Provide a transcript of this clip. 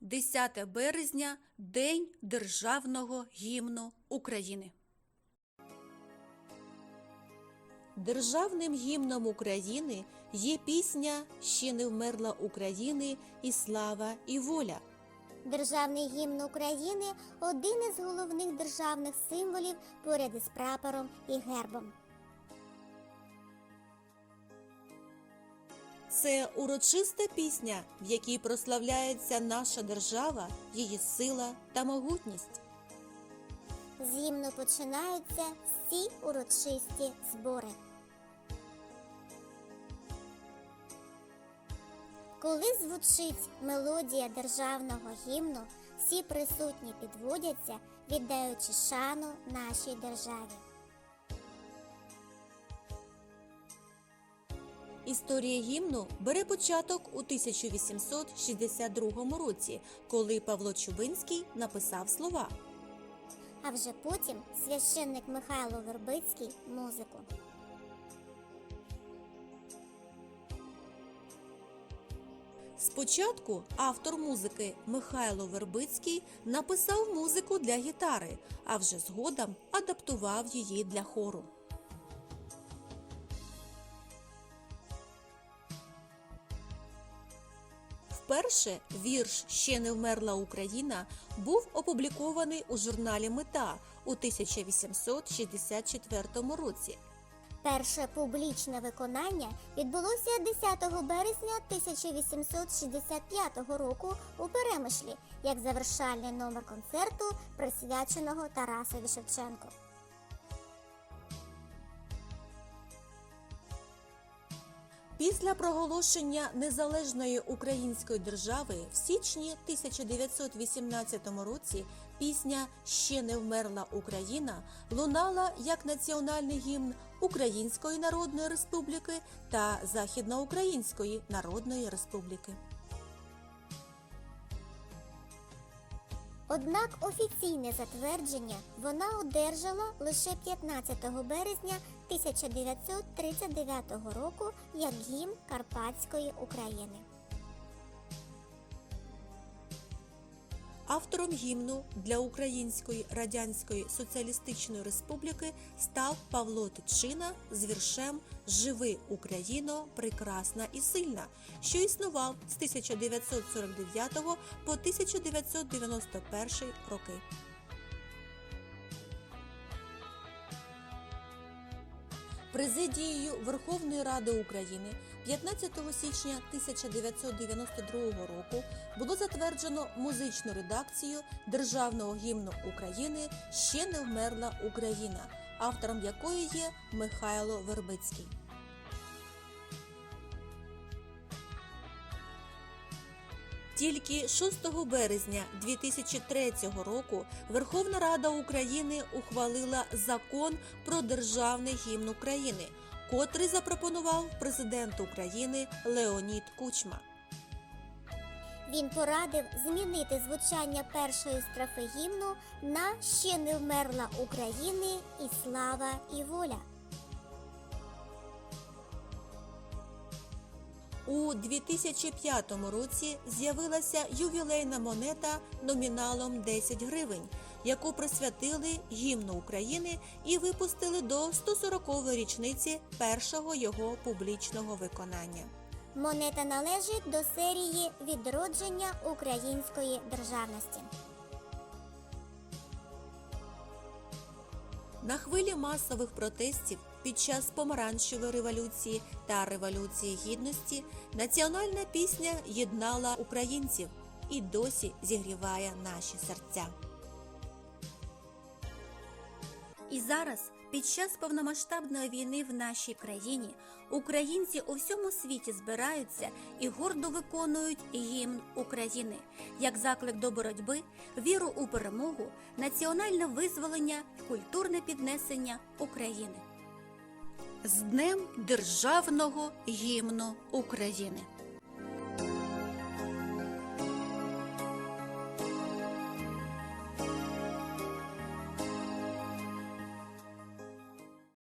10 березня День Державного гімну України. Державним гімном України є пісня Ще не вмерла України і слава і воля. Державний гімн України один із головних державних символів поряд із прапором і гербом. Це урочиста пісня, в якій прославляється наша держава, її сила та могутність. З гімну починаються всі урочисті збори. Коли звучить мелодія державного гімну, всі присутні підводяться, віддаючи шану нашій державі. Історія гімну бере початок у 1862 році, коли Павло Чубинський написав слова. А вже потім священник Михайло Вербицький музику. Спочатку автор музики Михайло Вербицький написав музику для гітари, а вже згодом адаптував її для хору. Вперше вірш Ще не вмерла Україна був опублікований у журналі Мета у 1864 році. Перше публічне виконання відбулося 10 березня 1865 року у Перемишлі як завершальний номер концерту, присвяченого Тарасові Шевченку. Після проголошення незалежної української держави в січні 1918 році пісня Ще не вмерла Україна лунала як національний гімн Української Народної Республіки та Західноукраїнської Народної Республіки. Однак офіційне затвердження вона одержала лише 15 березня 1939 року як гімн Карпатської України. Автором гімну для Української Радянської Соціалістичної Республіки став Павло Тичина з віршем Живи Україно, прекрасна і сильна, що існував з 1949 по 1991 роки. Президією Верховної Ради України 15 січня 1992 року було затверджено музичну редакцію Державного гімну України Ще не вмерла Україна, автором якої є Михайло Вербицький. Тільки 6 березня 2003 року Верховна Рада України ухвалила закон про державний гімн України, котрий запропонував президент України Леонід Кучма. Він порадив змінити звучання першої строфи гімну на Ще не вмерла України і слава і воля. У 2005 році з'явилася ювілейна монета номіналом 10 гривень, яку присвятили гімну України і випустили до 140-ї річниці першого його публічного виконання. Монета належить до серії відродження української державності. На хвилі масових протестів під час помаранчевої революції та революції гідності національна пісня єднала українців і досі зігріває наші серця. І зараз, під час повномасштабної війни в нашій країні, українці у всьому світі збираються і гордо виконують гімн України як заклик до боротьби, віру у перемогу, національне визволення, культурне піднесення України. З Днем Державного гімну України.